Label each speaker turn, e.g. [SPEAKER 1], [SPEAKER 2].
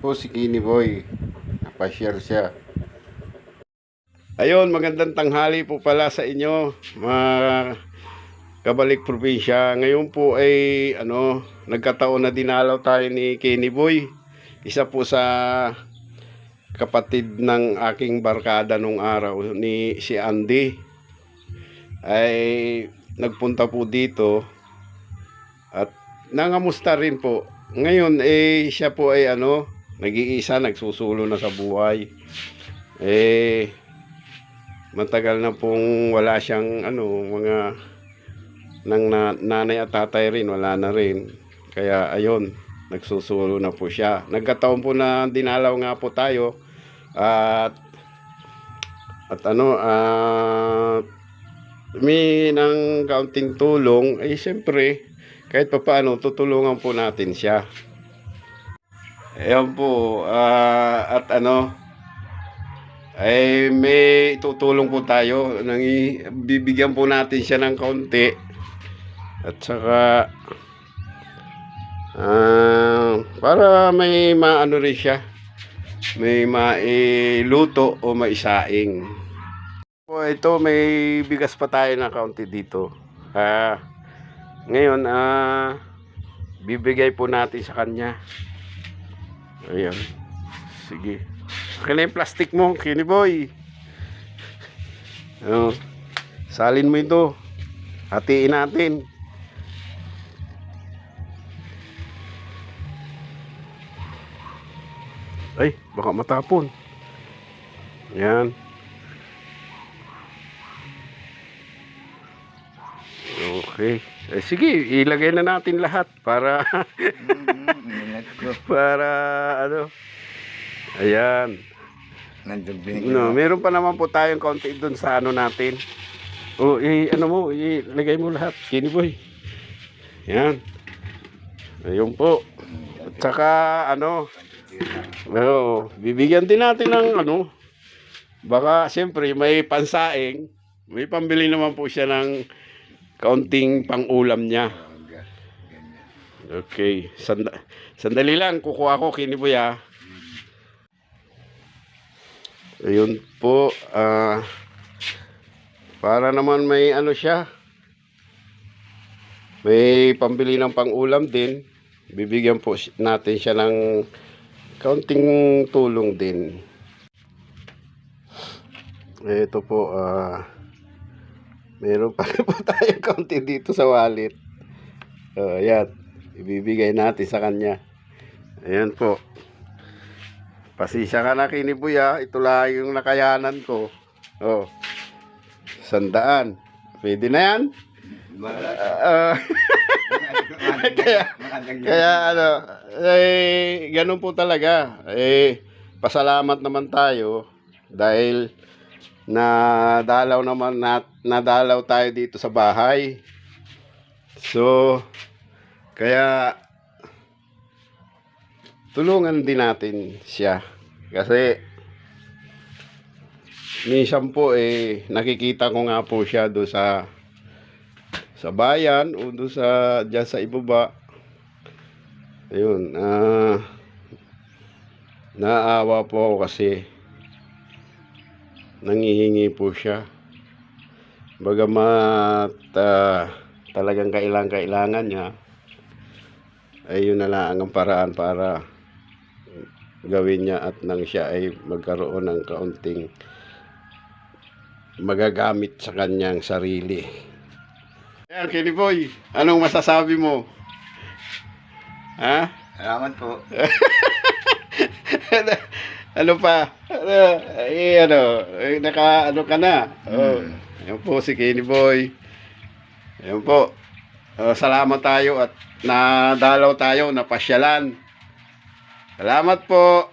[SPEAKER 1] po si Kini Boy. Napashare siya. Ayun, magandang tanghali po pala sa inyo, mga kabalik probinsya. Ngayon po ay ano, nagkataon na dinalaw tayo ni Kenny Boy. Isa po sa kapatid ng aking barkada nung araw ni si Andy ay nagpunta po dito at nangamusta rin po. Ngayon eh siya po ay ano, nag-iisa, nagsusulo na sa buhay. Eh matagal na pong wala siyang ano, mga ng na, nanay at tatay rin, wala na rin. Kaya ayun, nagsusulo na po siya. Nagkataon po na dinalaw nga po tayo at at ano, at may ng kaunting tulong, ay siyempre, kahit pa paano, tutulungan po natin siya. Ayan po, ah, at ano, ay may tutulong po tayo. Nang bibigyan po natin siya ng kaunti. At saka, ah, para may maano rin siya. May mailuto o maisaing. Po, ito may bigas pa tayo na kaunti dito. Ah, ngayon, ah, bibigay po natin sa kanya. Ayan. Sige. Akin na yung plastic mo, Kenny boy. Oh, salin mo ito. Hatiin natin. Ay, baka matapon. Yan. Okay. Eh, sige, ilagay na natin lahat para
[SPEAKER 2] ko.
[SPEAKER 1] para ano. Ayan. No, meron pa naman po tayong konti doon sa ano natin. O, i ano mo, ilagay mo lahat. Kini boy. Yan. Ayun po. At saka, ano, oo, bibigyan din natin ng ano, baka siyempre may pansaing, may pambili naman po siya ng kaunting pangulam niya. Okay, Sanda sandali lang, kukuha ko kini boy ah. Ayun po, ah, para naman may ano siya, may pambili ng pangulam din, bibigyan po natin siya ng kaunting tulong din. Ito po, ah, meron pa po tayong kaunti dito sa wallet. Oh, ayan, ibibigay natin sa kanya. Ayan po. Pasisya ka na kinibuya. Ito lang yung nakayanan ko. Oh. Sandaan. Pwede na yan? Ah, kaya, kaya ano, eh, ganun po talaga. Eh, pasalamat naman tayo dahil nadalaw naman nat, nadalaw tayo dito sa bahay. So, kaya tulungan din natin siya. Kasi minsan po eh nakikita ko nga po siya do sa sa bayan o do sa diyan sa ibaba. Ayun, ah naawa po ako kasi nangihingi po siya. Bagamat ah, talagang kailangan kailangan niya ay yun na lang ang paraan para gawin niya at nang siya ay magkaroon ng kaunting magagamit sa kanyang sarili. Ayan, Kenny Boy, anong masasabi mo? Ha?
[SPEAKER 2] Salamat po.
[SPEAKER 1] ano pa? Ano, eh, ano, eh, naka, ano ka na? Oh,
[SPEAKER 2] Hmm.
[SPEAKER 1] Ayan po si Kenny Boy. Ayan po. Oh, salamat tayo at nadalaw tayo, napasyalan. Salamat po.